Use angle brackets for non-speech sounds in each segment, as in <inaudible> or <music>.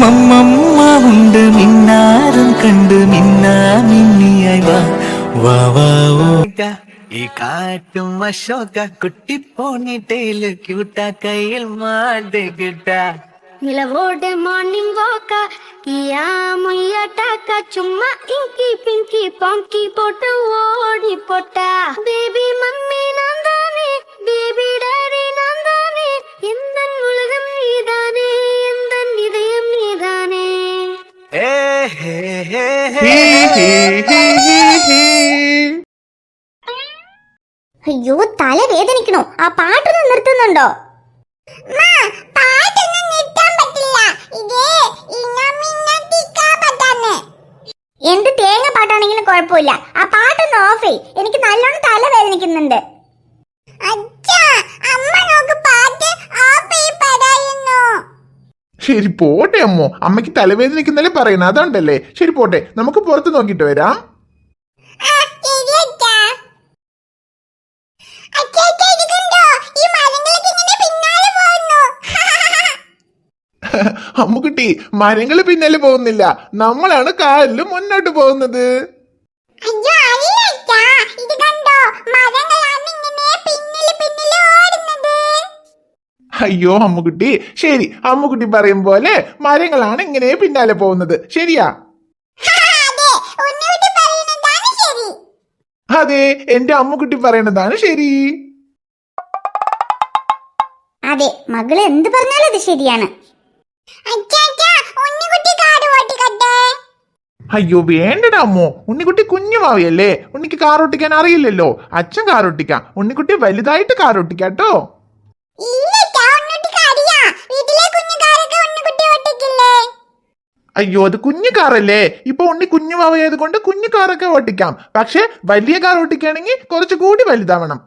മമ്മമ്മ ഉണ്ട് മിന്നാരം കണ്ട് മിന്നാ മിന്നിയായി വാ വാ വാ ഓ ഈ കാറ്റും അശോക കുട്ടി പോണിട്ടേല് ക്യൂട്ട കയ്യിൽ മാട്ടുകിട്ട നിലവോടെ മോർണിംഗ് വാക്ക കിയാ മുയ്യാട്ടാക്ക ചുമ്മാ ഇങ്കി പിങ്കി പോങ്കി പോട്ട് ഓടി പൊട്ട ബേബി മമ്മി അയ്യോ തല വേദനിക്കണോ? ആ പാട്ടൊന്നും നിർത്തുന്നുണ്ടോ എന്ത് തേങ്ങ പാട്ടാണെങ്കിലും കുഴപ്പമില്ല. ആ പാട്ടൊന്ന് ഓഫ് ചെയ് എനിക്ക് നല്ലോണം തല വേദനിക്കുന്നുണ്ട്. ശരി പോട്ടെ അമ്മോ. അമ്മയ്ക്ക് തലവേദനിക്കുന്നല്ലേ പറയുന്നത്? അതുണ്ടല്ലേ. ശരി പോട്ടെ. നമുക്ക് പുറത്ത് നോക്കിയിട്ട് വരാം. <laughs> അമ്മുക്കുട്ടി മരങ്ങൾ പിന്നാലെ പോകുന്നില്ല. നമ്മളാണ് കാലിൽ മുന്നോട്ട് പോകുന്നത്. അയ്യോ. ഇത് കണ്ടോ? മരങ്ങളാണ് അയ്യോ അമ്മുക്കുട്ടി. ശരി അമ്മുക്കുട്ടി പറയും പോലെ മരങ്ങളാണ് ഇങ്ങനെ പിന്നാലെ പോകുന്നത്. ശരിയാ? അതെ എന്റെ അമ്മുക്കുട്ടി പറയണതാണ് ശരി. അതെ മകൾ എന്ത് പറഞ്ഞാലും അത് ശരിയാണ്. അയ്യോ വേണ്ടടാ അമ്മോ. ഉണ്ണിക്കുട്ടി കുഞ്ഞുമാവിയല്ലേ ഉണ്ണിക്ക് കാർ ഓട്ടിക്കാൻ അറിയില്ലല്ലോ. അച്ഛൻ കാർ ഓട്ടിക്കാം ഉണ്ണിക്കുട്ടി വലുതായിട്ട് കാർ ഓട്ടിക്കാട്ടോ അയ്യോ അത് കുഞ്ഞു കാറല്ലേ? ഇപ്പൊ ഉണ്ണി കുഞ്ഞു മാവയായത് കൊണ്ട് കുഞ്ഞു കാറൊക്കെ ഓട്ടിക്കാം. പക്ഷെ വലിയ കാർ ഓട്ടിക്കുകയാണെങ്കിൽ കുറച്ച് കൂടി വലുതാവണം.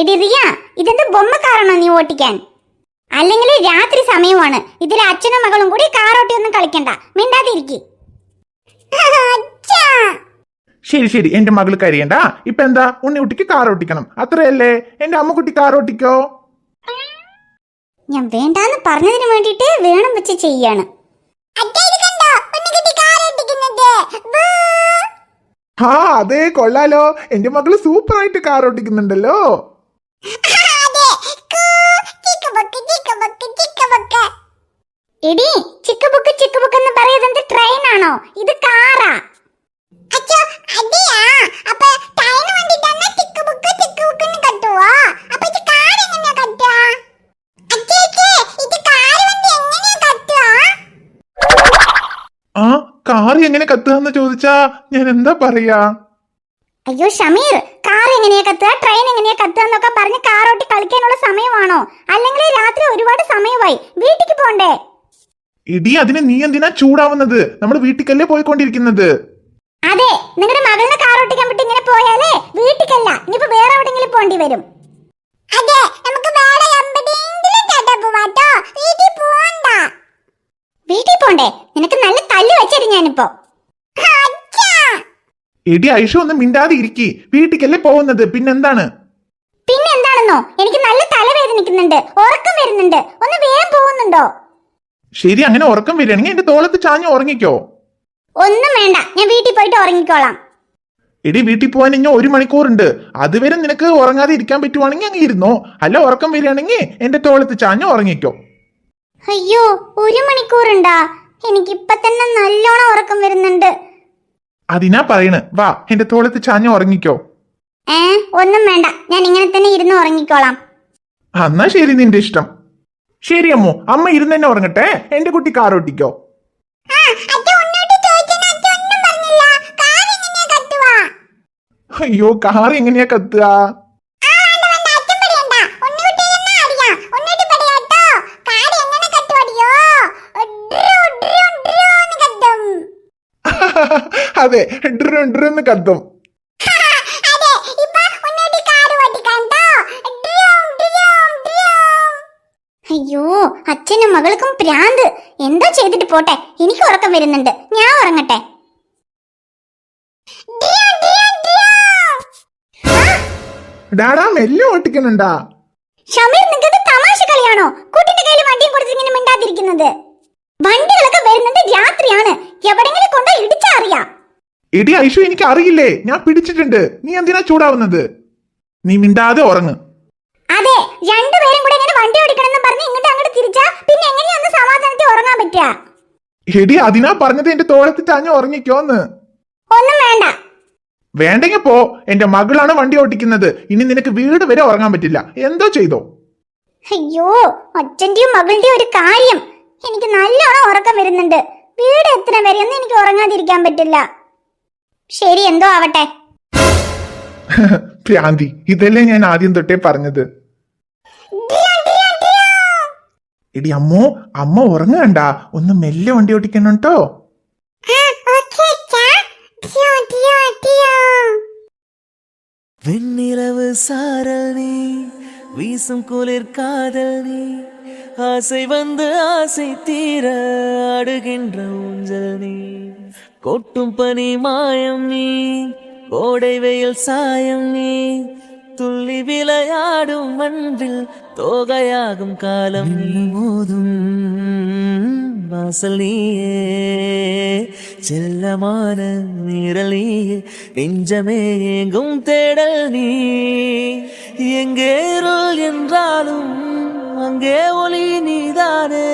എടി റിയ ഇതെന്ത് ബൊമ്മക്കാറാണോ നീ ഓട്ടിക്കാൻ? അല്ലെങ്കിൽ രാത്രി സമയമാണ്. ഇതിൽ അച്ഛനും മകളും കൂടി കാറോട്ടി ഒന്നും കളിക്കണ്ട. മിണ്ടാതിരിക്കി. ശരി ശരി. എന്റെ മകൾ കരയണ്ട. ഇപ്പൊ എന്താ? ഉണ്ണിക്കുട്ടിക്ക് കാർ ഓട്ടിക്കണം. അത്രയല്ലേ? എന്റെ അമ്മക്കുട്ടി കാർ ഓട്ടിക്കോ? ഞാൻ വേണ്ടാന്ന് പറഞ്ഞതിന് വേണ്ടിട്ട് വേണം വെച്ച് ചെയ്യാണ്. ആ അതെ കൊള്ളാലോ. എന്റെ മകൾ സൂപ്പർ ആയിട്ട് കാർ ഓടിക്കുന്നുണ്ടല്ലോ എടി ചിക്കുബുക്ക് ചിക്കുബുക്ക് എന്ന് പറയുന്നത് ട്രെയിൻ ആണോ? ഇത് കാറാ ആ കാർ എങ്ങനെ കത്തുകയെന്ന് ചോദിച്ചാ ഞാൻ എന്താ പറയാ? അയ്യോ ഷമീർ കാർ എങ്ങനെയാ കത്തുക? ട്രെയിൻ എങ്ങനെയാ കത്തുക എന്നൊക്കെ പറഞ്ഞ് കാറോട്ടി കളിക്കാനുള്ള സമയമാണോ? അല്ലെങ്കിൽ രാത്രി ഒരുപാട് സമയമായി. വീട്ടിക്ക് പോണ്ടേ? ഇടി അതിന് നീ എന്തിനാ ചൂടാവുന്നത്? നമ്മൾ വീട്ടിക്കല്ലേ പോയിക്കൊണ്ടിരിക്കുന്നത്? അതെ നിങ്ങളുടെ മകളുടെ കാറോട്ടിക്കാൻ വിട്ട് ഇങ്ങനെ പോയാലേ വീട്ടിക്കല്ല. ഇനിയിപ്പോ വേറെ എവിടെങ്കിലും പോണ്ടി വരും. അതെ നമുക്ക് വേറെ പോവാട്ടോ. വീട്ടിൽ പോണ്ട. വീട്ടിൽ പോണ്ടേ? നിനക്ക് നല്ല വെച്ചടി ഞാനിപ്പോ. എടി ഐഷ ഒന്ന് മിണ്ടാതെ ഇരിക്കി. വീട്ടിക്കല്ലേ പോകുന്നത്? പിന്നെന്താണ്? പിന്നെന്താണെന്നോ? എനിക്ക് നല്ല തലവേദനിക്കുന്നുണ്ട് ഉറക്കം വരുന്നുണ്ട്. ഒന്ന് വേഗം പോകുന്നുണ്ടോ? ശരി അങ്ങനെ ഉറക്കം വരികയാണെങ്കിൽ എന്റെ തോളത്ത് ചാഞ്ഞ് ഉറങ്ങിക്കോ. ഒന്നും വേണ്ട. ഞാൻ വീട്ടിൽ പോയിട്ട് ഉറങ്ങിക്കോളാം. എടി വീട്ടിൽ പോകാൻ ഇനി ഒരു മണിക്കൂറുണ്ട്. അതുവരെ നിനക്ക് ഉറങ്ങാതെ ഇരിക്കാൻ പറ്റുവാണെങ്കിൽ അങ്ങ് ഇരുന്നോ. അല്ല ഉറക്കം വരികയാണെങ്കിൽ എന്റെ തോളത്ത് ചാഞ്ഞ് ഉറങ്ങിക്കോ. അയ്യോ ഒരു മണിക്കൂറുണ്ടാ? എനിക്കിപ്പൊ തന്നെ നല്ലോണം ഉറക്കം വരുന്നുണ്ട്. അതിനാ പറയണ്. വാ എന്റെ തോളത്ത് ചാഞ്ഞു ഉറങ്ങിക്കോ. ഏ ഒന്നും വേണ്ട. ഞാൻ ഇങ്ങനെ തന്നെ ഇരുന്ന് ഉറങ്ങിക്കോളാം. എന്നാ ശരി നിന്റെ ഇഷ്ടം. ശരി അമ്മു അമ്മ ഇരുന്ന് തന്നെ ഉറങ്ങട്ടെ. എന്റെ കുട്ടി കാർ ഓട്ടിക്കോ. അയ്യോ കാർ എങ്ങനെയാ കത്തുക? അതെ. ഡ്രു ഡ്രുന്ന് കത്തും. അയ്യോ അച്ഛനും മകൾക്കും പ്രാന്ത്. എന്താ ചെയ്തിട്ട് പോട്ടെ? എനിക്ക് ഉറക്കം വരുന്നുണ്ട്. ഞാൻ ഉറങ്ങട്ടെ. ഡാഡാ മെല്ലെ ഓട്ടിക്കണണ്ടാ ഷമീർ നിങ്ങൾക്ക് തമാശ കളിയാണോ? കുട്ടിന്റെ കയ്യിൽ വണ്ടിയും കൊടുത്ത് ഇങ്ങനെ മിണ്ടാതിരിക്കുന്നത്. വണ്ടികളൊക്കെ വരുന്നത് രാത്രിയാണ്. എവിടെങ്കിലും കൊണ്ടോ ഇടിച്ചാ അറിയാം. എടി ഐഷു എനിക്ക് അറിയില്ലേ ഞാൻ പിടിച്ചിട്ടുണ്ട്. നീ എന്തിനാ ചൂടാവുന്നത്? നീ മിണ്ടാതെ ഉറങ്ങ്. അതെ രണ്ടുപേരും കൂടെ ഇങ്ങനെ വണ്ടി ഓടിക്കണമെന്ന് പറഞ്ഞ് ഇങ്ങോട്ട് അങ്ങോട്ട് തിരിച്ചാ പിന്നെ എങ്ങനെയൊന്ന് സമാധാനത്തിൽ ഉറങ്ങാൻ പറ്റുക? എടി അതിനാ പറഞ്ഞത് എന്റെ തോളത്തിൽ ചാഞ്ഞ് ഉറങ്ങിക്കോന്ന്. ഒന്നും വേണ്ട. വേണ്ടെങ്കിൽ പോ. എന്റെ മകളാണ് വണ്ടി ഓടിക്കുന്നത്. ഇനി നിനക്ക് വീട് വരെ ഉറങ്ങാൻ പറ്റില്ല. എന്തോ ചെയ്തോ? അയ്യോ അച്ഛന്റെയും മകളുടെയും ഒരു കാര്യം. എനിക്ക് നല്ലോണം ഉറക്കം വരുന്നുണ്ട്. വീട് എത്ര വരെയൊന്നും എനിക്ക് ഉറങ്ങാതിരിക്കാൻ പറ്റില്ല. ശരി എന്തോ ആവട്ടെ <laughs> ഭ്രാന്തി ഇതല്ലേ ഞാൻ ആദ്യം തൊട്ടേ പറഞ്ഞത് എടി അമ്മോ അമ്മ ഉറങ്ങണ്ട ഒന്ന് മെല്ലെ വണ്ടി ഓടിക്കണം കേട്ടോ வெண்ணிலவு சாரல் நீ வீசும் குளிர் காதல் நீ ஆசை வந்து ஆசை தீர ஆடுகின்ற ஊஞ்சல் நீ கொட்டும் பனி மாயம் நீ கோடை வெயில் சாயம் நீ. துள்ளி விளையாடும் மண்பில் தோகையாகும் காலம் மோதும் வாசல் நீயே செல்லமான நிரல் நெஞ்சமே எங்கும் தேடல் நீ எங்கே என்றாலும் அங்கே ஒளி நீதானே.